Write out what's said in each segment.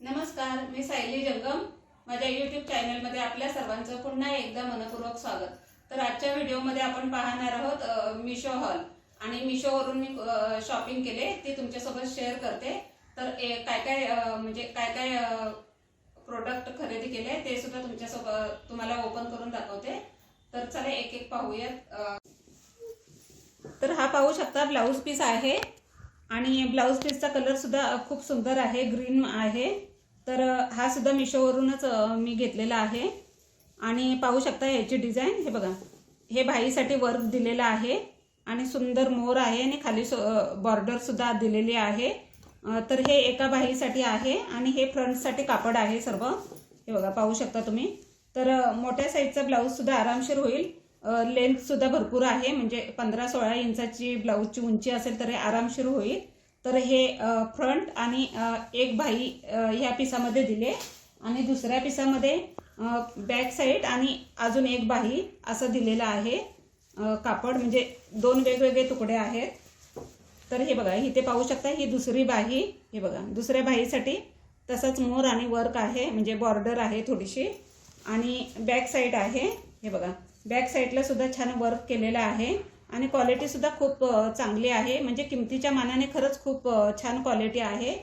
नमस्कार मी सायली जंगम. माझ्या यूट्यूब चॅनलमध्ये आपल्या सर्वांचं पुन्हा एकदा मनपूर्वक स्वागत. तर आजच्या व्हिडिओमध्ये आपण पाहणार आहोत मिशो हॉल आणि मिशोवरून मी शॉपिंग केले ते तुमच्यासोबत शेअर करते. तर ए- काय काय म्हणजे काय काय प्रोडक्ट खरेदी केले ते सुद्धा तुमच्यासोबत तुम्हाला ओपन करून दाखवते. तर चला एक एक पाहूयात तर हा पाहू शकता ब्लाऊज पीस आहे. आणि ब्लाऊज पीसचा कलर सुद्धा खूप सुंदर आहे ग्रीन आहे. तर हा सुद्धा मिशोवरूनच मी घेतलेला आहे. आणि पाहू शकता याची डिझाईन हे बघा. हे भाईसाठी वर्क दिलेलं आहे. आणि सुंदर मोर आहे आणि खाली बॉर्डर सुद्धा दिलेली आहे. तर हे एका बाहीसाठी आहे आणि हे फ्रंटसाठी कापड आहे सर्व. हे बघा पाहू शकता तुम्ही. तर मोठ्या साईजचा ब्लाऊज सुद्धा आरामशीर होईल. लेंथ सुद्धा भरपूर आहे. म्हणजे पंधरा सोळा इंचाची ब्लाऊजची उंची असेल तर हे आरामशीर होईल. तर हे फ्रंट आणि एक बाही ह्या पिसामध्ये दिले. आणि दुसऱ्या पिसामध्ये बॅक साईड आणि अजून एक बाही असं दिलेलं आहे. कापड म्हणजे दोन वेगवेगळे तुकडे आहेत. तर हे बघा इथे पाहू शकता ही दुसरी बाही हे बघा दुसऱ्या बाहीसाठी तसंच मोर आणि वर्क आहे. म्हणजे बॉर्डर आहे थोडीशी. आणि बॅक साईड आहे हे बघा. बॅक साईडला सुद्धा छान वर्क केलेलं आहे. आणि क्वालिटी सुद्धा खूप चांगली आहे. म्हणजे किमतीच्या मानाने खरंच खूप छान क्वालिटी आहे.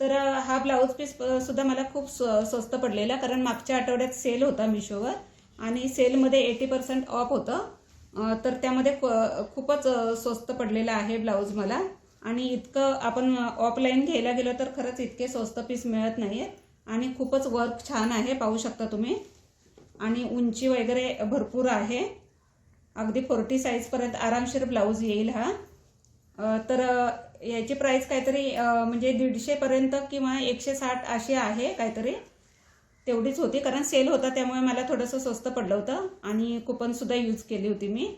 तर हा ब्लाऊज पीस सुद्धा मला खूप स्वस्त पडलेला कारण मागच्या आठवड्यात सेल होता मिशोवर. आणि सेलमध्ये एटी पर्सेंट ऑफ होतं. तर त्यामध्ये खूपच स्वस्त पडलेलं आहे ब्लाऊज मला. आणि इतकं आपण ऑफलाईन घ्यायला गेलो तर खरंच इतके स्वस्त पीस मिळत नाही आहेत आणि खूपच वर्क छान आहे पाहू शकता तुम्ही. आणि उंची वगैरे भरपूर आहे. अगदी फोर्टी साईजपर्यंत आरामशीर ब्लाऊज येईल हा. तर याची प्राईस काहीतरी म्हणजे दीडशेपर्यंत किंवा एकशे साठ अशी आहे काहीतरी. तेवढीच होती कारण सेल होता त्यामुळे मला थोडंसं स्वस्त पडलं होतं आणि कुपनसुद्धा यूज केली होती मी.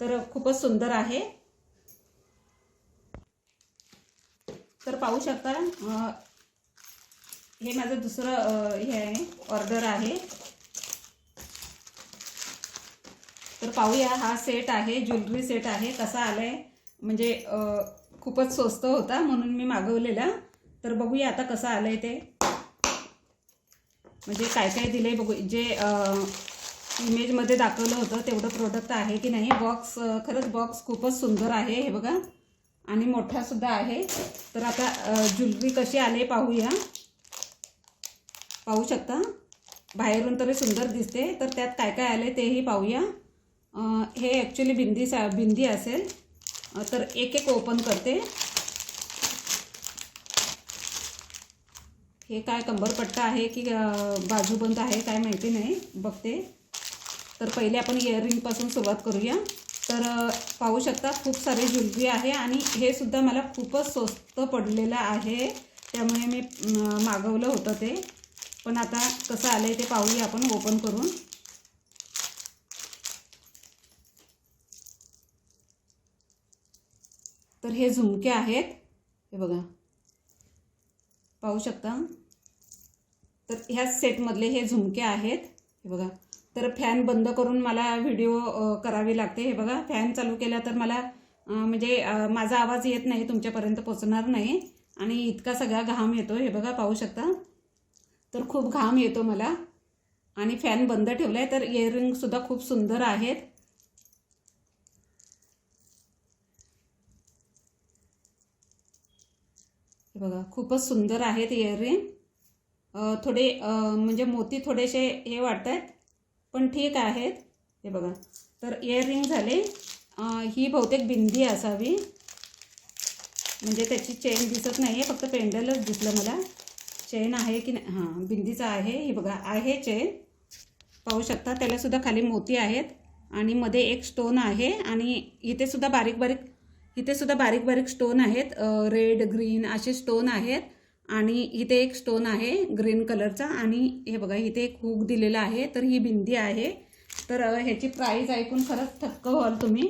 तर खूपच सुंदर आहे. तर पाहू शकता हे माझं दुसरं हे आहे ऑर्डर आहे. तर पाहूया हा सेट आहे ज्वेलरी सेट आहे कसा आलाय. म्हणजे खूपच स्वस्त होता म्हणून मी मागवलेला. तर बघूया आता कसा आहे ते. म्हणजे काय काय दिलं आहे बघू. जे इमेजमध्ये दाखवलं होतं तेवढं प्रोडक्ट आहे की नाही. बॉक्स खरंच बॉक्स खूपच सुंदर आहे हे बघा. आणि मोठासुद्धा आहे. तर आता ज्वेलरी कशी आले पाहूया. पाहू शकता? बाहेरून तरी सुंदर दिसते. तर त्यात काय काय आले तेही पाहूया. हे ॲक्च्युली बिंदी सा बिंदी असेल. तर एक एक ओपन करते. हे काय कंबरपट्टा आहे की बाजूबंद आहे काय माहिती नाही. बघते. तर पहिले आपण इयरिंगपासून सुरुवात करूया. तर पाहू शकता खूप सारे ज्वेलरी आहे आणि हे सुद्धा मला खूपच स्वस्त पडलेलं आहे. त्यामुळे मी मागवलं होतं ते. पण आता कसं आलं आहे ते पाहूया आपण ओपन करून. तर हे झुमके आहेत. हे बघा. पाहू शकता? तर ह्या सेटमधले हे झुमके आहेत. हे बघा. तर फॅन बंद करून मला व्हिडिओ करावी लागते. हे बघा. फॅन चालू केला तर मला म्हणजे माझा आवाज येत नाही. तुमच्यापर्यंत पोचणार नाही. आणि इतका सगळा घाम येतो हे बघा. पाहू शकता? तर खूप घाम येतो मला. आणि फॅन बंद ठेवला आहे तर इयरिंगसुद्धा खूप सुंदर आहेत. बघा खूपच सुंदर आहेत इयरिंग थोडे म्हणजे मोती थोडेसे हे वाटत आहेत पण ठीक आहेत. हे बघा तर इयरिंग झाले. ही बहुतेक बिंदी असावी. म्हणजे त्याची चेन दिसत नाही आहे फक्त पेंडलच दिसलं मला. चेन आहे की नाही? हां बिंदीचा आहे. ही बघा आहे चेन पाहू शकता त्यालासुद्धा खाली मोती आहेत. आणि मध्ये एक स्टोन आहे आणि इथे सुद्धा बारीक बारीक इथे सुद्धा बारीक बारीक स्टोन आहेत. रेड ग्रीन असे स्टोन आहेत. आणि इथे एक स्टोन आहे ग्रीन कलरचा आणि हे बघा इथे एक हुक दिलेला आहे. तर ही बिंदी आहे. तर ह्याची प्राईज ऐकून खरंच थक्क व्हाल तुम्ही.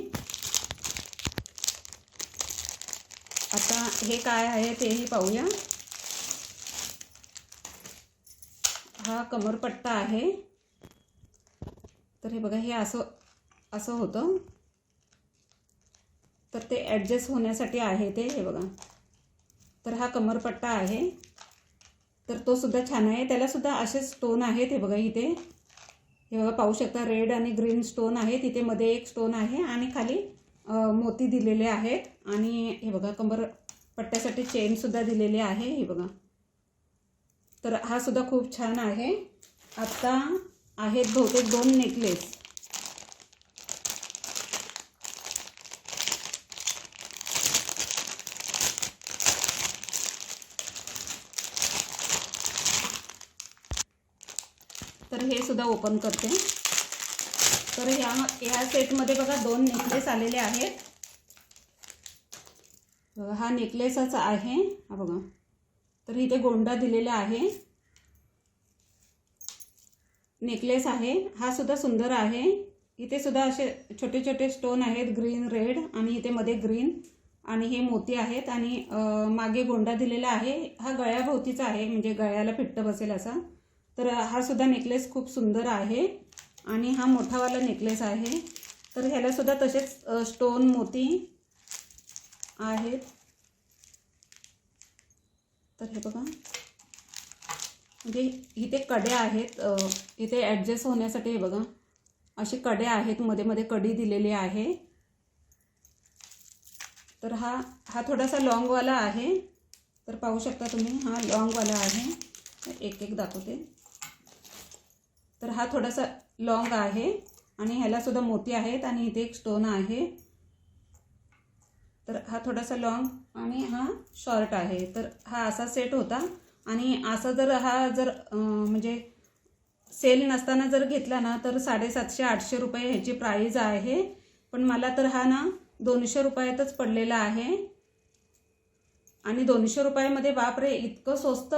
आता हे काय आहे तेही पाहूया. हा कमरपट्टा आहे. तर हे बघा हे असं असं होतं. तर ते ॲडजस्ट होण्यासाठी आहे ते हे बघा. तर हा कमरपट्टा आहे. तर तो सुद्धा छान आहे. त्यालासुद्धा असे स्टोन आहेत हे बघा इथे. हे बघा पाहू शकता रेड आणि ग्रीन स्टोन आहे तिथे मध्ये एक स्टोन आहे आणि खाली मोती दिलेले आहेत. आणि हे बघा कंबर पट्ट्यासाठी चेनसुद्धा दिलेली आहे हे बघा. तर हा सुद्धा खूप छान आहे. आत्ता आहेत बहुतेक दोन नेकलेस तर हे सुद्धा ओपन करते. तर ह्या ह्या सेटमध्ये बघा दोन नेकलेस आलेले आहेत. बघा हा नेकलेसच आहे. हा बघा. तर इथे गोंडा दिलेला आहे. नेकलेस आहे. हा सुद्धा सुंदर आहे. इथे सुद्धा असे छोटे छोटे स्टोन आहेत ग्रीन रेड आणि इथे मध्ये ग्रीन आणि हे मोती आहेत आणि मागे गोंडा दिलेला आहे. हा गळ्याभोवतीचा आहे म्हणजे गळ्याला फिट्ट बसेल असा. तर हा सुद्धा नेकलेस खूप सुंदर आहे आणि हा मोठावाला नेकलेस आहे. तर ह्याला सुद्धा तसेच स्टोन मोती आहेत. तर हे बघा. म्हणजे इथे कड्या आहेत इथे ॲडजस्ट होण्यासाठी हे बघा. असे कडे आहेत मध्ये मध्ये कडी दिलेली आहे. तर हा हा थोडासा लॉंगवाला आहे. तर पाहू शकता तुम्ही हा लॉंगवाला आहे. एक एक दाखवते. तर हा थोडासा लॉंग आहे आणि ह्याला सुद्धा मोती आहेत आणि इथे एक स्टोन आहे. तर हा थोडासा लॉंग आणि हा शॉर्ट आहे. तर हा असा सेट होता. आणि असा जर हा जर म्हणजे सेल नसताना जर घेतला ना तर साडेसातशे आठशे रुपये ह्याची प्राईज आहे. पण मला तर हा ना दोनशे रुपयातच पडलेला आहे. आणि दोनशे रुपयामध्ये बापरे इतकं स्वस्त.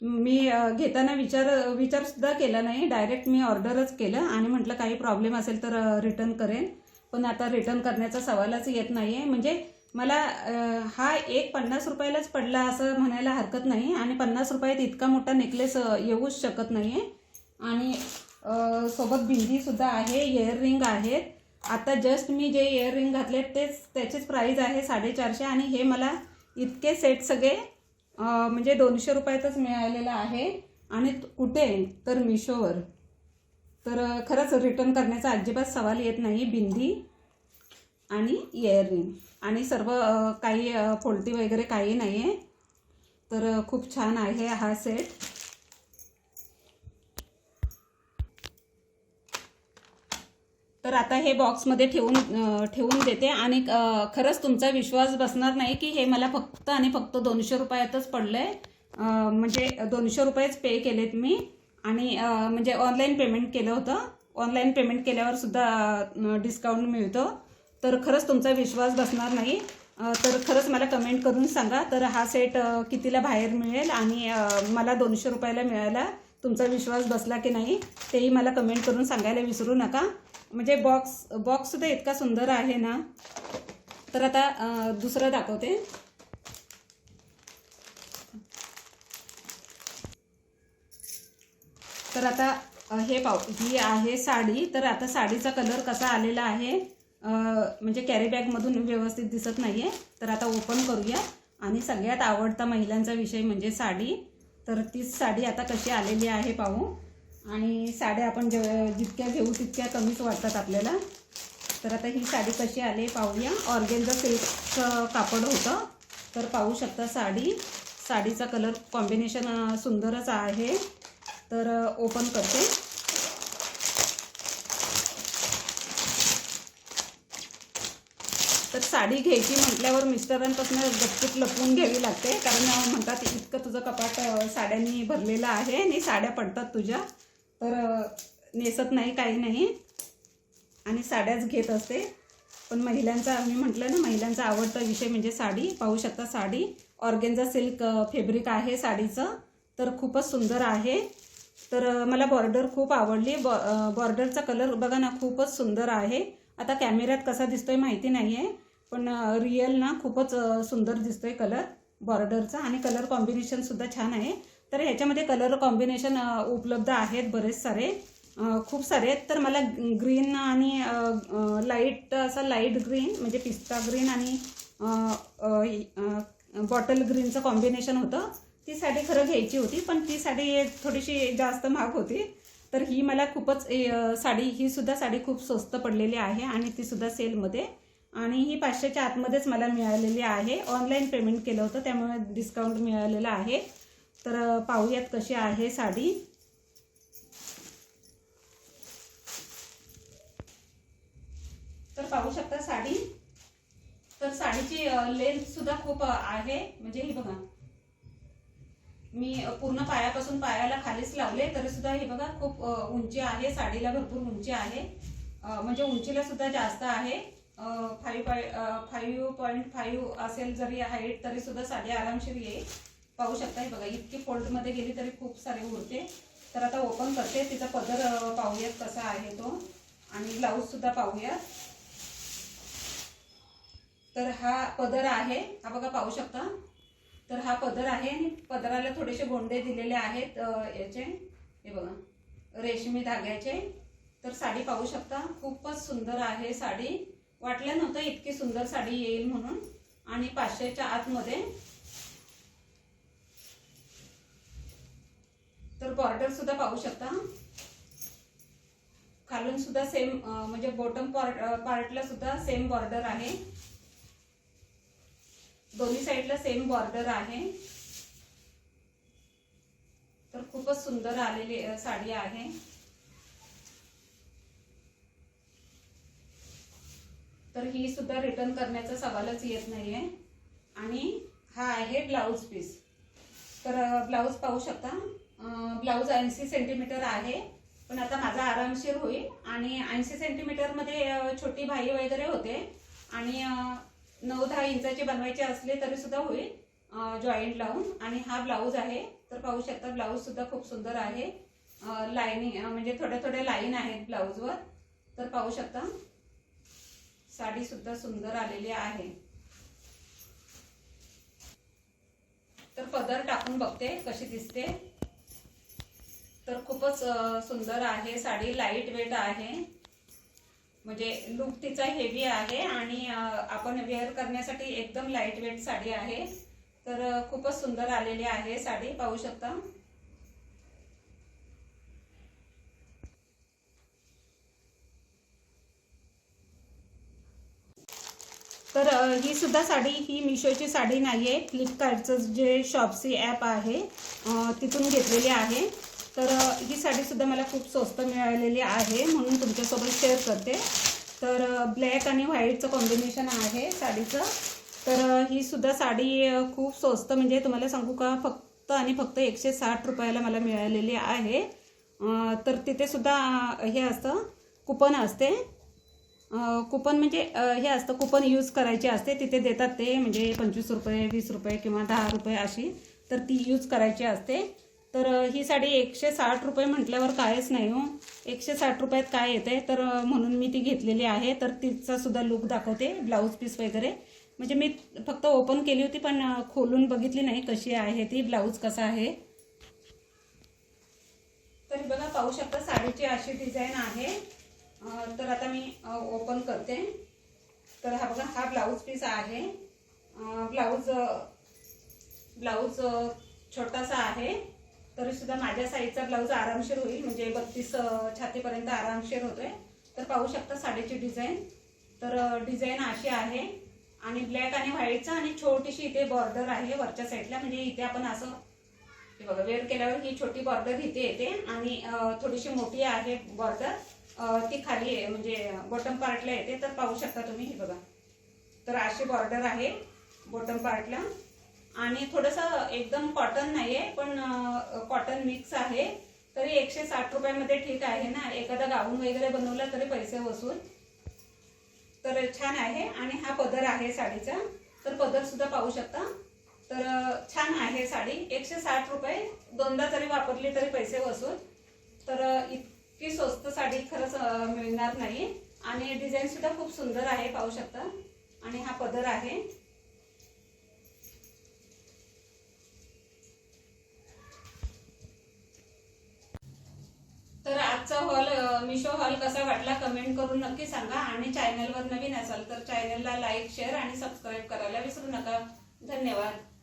मी घेताना विचार विचारसुद्धा केला नाही. डायरेक्ट मी ऑर्डरच केलं आणि म्हटलं काही प्रॉब्लेम असेल तर रिटर्न करेन. पण आता रिटर्न करण्याचा सवालच येत नाही आहे म्हणजे मला हा एक पन्नास रुपयालाच पडला असं म्हणायला हरकत नाही आणि पन्नास रुपयात इतका मोठा नेकलेस येऊच शकत नाही आहे आणि सोबत बिंदीसुद्धा आहे इयररिंग आहेत. आता जस्ट मी जे इयररिंग घातले तेच त्याचीच प्राईज आहे साडेचारशे आणि हे मला इतके सेट सगळे म्हणजे दोनशे रुपयातच मिळालेलं आहे. आणि कुठे तर मिशोवर. तर खरंच रिटर्न करण्याचा अजिबात सवाल येत नाही बिंदी आणि इयररिंग आणि सर्व काही फोल्टी वगैरे काही नाही आहे तर खूप छान आहे हा सेट तर आता हे बॉक्समध्ये ठेवून ठेवून देते. आणि खरंच तुमचा विश्वास बसणार नाही की हे मला फक्त आणि फक्त दोनशे रुपयातच पडलं आहे म्हणजे दोनशे रुपयेच पे केलेत मी. आणि म्हणजे ऑनलाईन पेमेंट केलं होतं. ऑनलाईन पेमेंट केल्यावर सुद्धा डिस्काउंट मिळतो. तर खरंच तुमचा विश्वास बसणार नाही. तर खरंच मला कमेंट करून सांगा. तर हा सेट कितीला बाहेर मिळेल? आणि मला दोनशे रुपयाला मिळाला. तुमचा विश्वास बसला की नाही तेही मला कमेंट करून सांगायला विसरू नका. म्हणजे बॉक्स बॉक्ससुद्धा इतका सुंदर आहे ना. तर आता दुसरं दाखवते. तर आता हे पाव ही आहे साडी. तर आता साडीचा कलर कसा आलेला आहे म्हणजे कॅरी बॅगमधून व्यवस्थित दिसत नाही आहे तर आता ओपन करूया. आणि सगळ्यात आवडता महिलांचा विषय म्हणजे साडी. तर तीच साडी आता कशी आलेली आहे पाहू. आणि साड्या आपण जे जितक्या घेऊ तितक्या कमीच वाटतात आपल्याला. तर आता ही साडी कशी आली पाहूया. ऑर्गेनचं सिल्कचं कापड होतं. तर पाहू शकता साडी. साडीचा कलर कॉम्बिनेशन सुंदरच आहे. तर ओपन करते. तर साडी घ्यायची म्हटल्यावर मिस्टरांपासून गपचूप लपवून घ्यावी लागते. कारण म्हणतात इतकं तुझं कपाट साड्यांनी भरलेलं आहे आणि साड्या पडतात तुझ्या. तर नेसत नाही काही नाही. आणि साड्याच घेत असते. पण महिलांचा मी म्हटलं ना महिलांचा आवडता विषय म्हणजे साडी. पाहू शकता साडी. ऑर्गेन्झा सिल्क फेब्रिक आहे साडीचं. तर खूपच सुंदर आहे. तर मला बॉर्डर खूप आवडली. बॉ बॉर्डरचा कलर बघा ना खूपच सुंदर आहे. आता कॅमेऱ्यात कसा दिसतोय माहिती नाही आहे पण रिअल ना खूपच सुंदर दिसतोय कलर बॉर्डरचा आणि कलर कॉम्बिनेशनसुद्धा छान आहे. तर ह्याच्यामध्ये कलर कॉम्बिनेशन उपलब्ध आहेत बरेच सारे. खूप सारे आहेत. तर मला ग्रीन आणि लाइट असा लाइट ग्रीन म्हणजे पिस्ता ग्रीन आणि बॉटल ग्रीनचं कॉम्बिनेशन होतं. ती साडी खरं घ्यायची होती पण ती साडी थोडीशी जास्त महाग होती. तर ही मला खूपच साडी ही सुद्धा साडी खूप स्वस्त पडलेली आहे आणि ती सुद्धा सेलमध्ये आणि ही पाचशेच्या आतमध्येच मला मिळालेली आहे. ऑनलाईन पेमेंट केलं होतं त्यामुळे डिस्काउंट मिळालेलं आहे. तर पाहूयात कशी आहे साडी. तर पाहू शकता साडी. तर साडीची लेंथ सुद्धा खूप आहे. म्हणजे ही बघा. मी पूर्ण पायापासून पायाला खालीच लावले तरी सुद्धा हे बघा खूप उंची आहे. साडीला भरपूर उंची आहे. म्हणजे उंचीला सुद्धा जास्त आहे. फाईव्ह फाईव्ह पॉईंट फाईव्ह असेल जरी हाईट तरी सुद्धा साडी आरामशीर येईल. पाहू शकता हे बघा इतकी फोल्डमध्ये गेली तरी खूप सारी उरते तर आता ओपन करते तिचा पदर पाहूयात कसा आहे तो. आणि ब्लाऊज सुद्धा पाहूयात. तर हा पदर आहे हा बघा पाहू शकता. तर हा पदर आहे आणि पदराला थोडेसे गोंडे दिलेले आहेत याचे. हे बघा रेशमी धाग्याचे. तर साडी पाहू शकता खूपच सुंदर आहे साडी. वाटलं नव्हतं इतकी सुंदर साडी येईल म्हणून. आणि पाचशेच्या आतमध्ये तर बॉर्डर सुद्धा पाहू शकता. खालून सुद्धा सेम म्हणजे बॉटम पार्टला सुद्धा सेम बॉर्डर आहे. दोन्ही साईडला सेम बॉर्डर आहे. तर खूपच सुंदर आलेली साडी आहे. तर ही सुद्धा रिटर्न करण्याचा सवालच येत नाहीये. आणि हा आहे ब्लाऊज पीस तर ब्लाऊज पाहू शकता. ब्लाऊज ऐंशी सेंटीमीटर आहे. पण आता माझा आरामशीर होईल. आणि ऐंशी सेंटीमीटरमध्ये छोटी भाई वगैरे होते. आणि नऊ दहा इंचाचे बनवायचे असले तरी सुद्धा होईल जॉईंट लावून. आणि हा ब्लाऊज आहे. तर पाहू शकता ब्लाऊज सुद्धा खूप सुंदर आहे. लाईनिंग म्हणजे थोड्या थोड्या लाईन आहेत ब्लाऊजवर तर पाहू शकता. साडी सुद्धा सुंदर आलेली आहे. तर पदर टाकून बघते कशी दिसते. तर खूपच सुंदर आहे. साडी लाइट वेट आहे. म्हणजे लुक तिचा हेवी आहे आणि आपण वेअर करण्यासाठी एकदम लाइट वेट साडी आहे. तर खूपच सुंदर आलेली आहे साडी. पाहू शकता. तर ही सुद्धा साडी ही मिशोची साडी नाही आहे फ्लिपकार्टचं जे शॉपसी ॲप आहे तिथून घेतलेली आहे. तर ही साडीसुद्धा मला खूप स्वस्त मिळालेली आहे म्हणून तुमच्यासोबत शेअर करते. तर ब्लॅक आणि व्हाईटचं कॉम्बिनेशन आहे साडीचं. तर हीसुद्धा ही सुद्धा साडी खूप स्वस्त म्हणजे तुम्हाला सांगू का फक्त आणि फक्त एकशे साठ रुपयाला मला मिळालेली आहे. तर तिथे सुद्धा हे असतं कुपन असते. कुपन म्हणजे हे असतं कुपन यूज करायचे असते तिथे देतात ते म्हणजे पंचवीस रुपये वीस रुपये किंवा दहा रुपये अशी तर ती यूज करायची असते. तर ही साडी एकशे साठ रुपये म्हटल्यावर कायच नाही हो. एकशे साठ रुपयात काय येते तर म्हणून मी ती घेतलेली आहे. तर तिचा सुद्धा लुक दाखवते ब्लाऊज पीस वगैरे. म्हणजे मी फक्त ओपन केली होती पण खोलून बघितली नाही कशी आहे ती ब्लाऊज कसा आहे. तर बघा पाहू शकता साडीची अशी डिझाईन आहे. तर आता मी ओपन करते. तर हा बघा हा ब्लाऊज पीस आहे. ब्लाऊज ब्लाऊज छोटासा आहे. तरी सुद्धा माझ्या साईजचा ब्लाऊज आरामशीर होईल. म्हणजे बत्तीस छातीपर्यंत आरामशीर होतोय. तर पाहू शकता साडीची डिझाईन तर डिझाईन अशी आहे. आणि ब्लॅक आणि व्हाईटचा आणि छोटीशी इथे बॉर्डर आहे वरच्या साईडला म्हणजे इथे आपण असं हे बघा वेअर केल्यावर ही छोटी बॉर्डर इथे येते. आणि थोडीशी मोठी आहे बॉर्डर ती खाली आहे म्हणजे बॉटम पार्टला येते तर पाहू शकता तुम्ही हे बघा. तर अशी बॉर्डर आहे बॉटम पार्टला आणि थोडंसं एकदम कॉटन नाही आहे पण कॉटन मिक्स आहे. तरी एकशे साठ रुपयामध्ये ठीक आहे ना? एखादा गाऊन वगैरे बनवला तरी पैसे वसूल. तर छान आहे. आणि हा पदर आहे साडीचा. तर पदर सुद्धा पाहू शकता. तर छान आहे साडी. एकशे साठ रुपये दोनदा जरी वापरली तरी पैसे वसूल. तर इत इतकी स्वस्त साडी खरंच मिळणार नाही. आणि डिझाईन सुद्धा खूप सुंदर आहे पाहू शकता. आणि हा पदर आहे. तर आजचा हॉल मिशो हॉल कसा वाटला कमेंट करून नक्की सांगा. आणि चॅनलवर नवीन असाल तर चॅनलला लाईक शेअर आणि सबस्क्राईब करायला विसरू नका. धन्यवाद.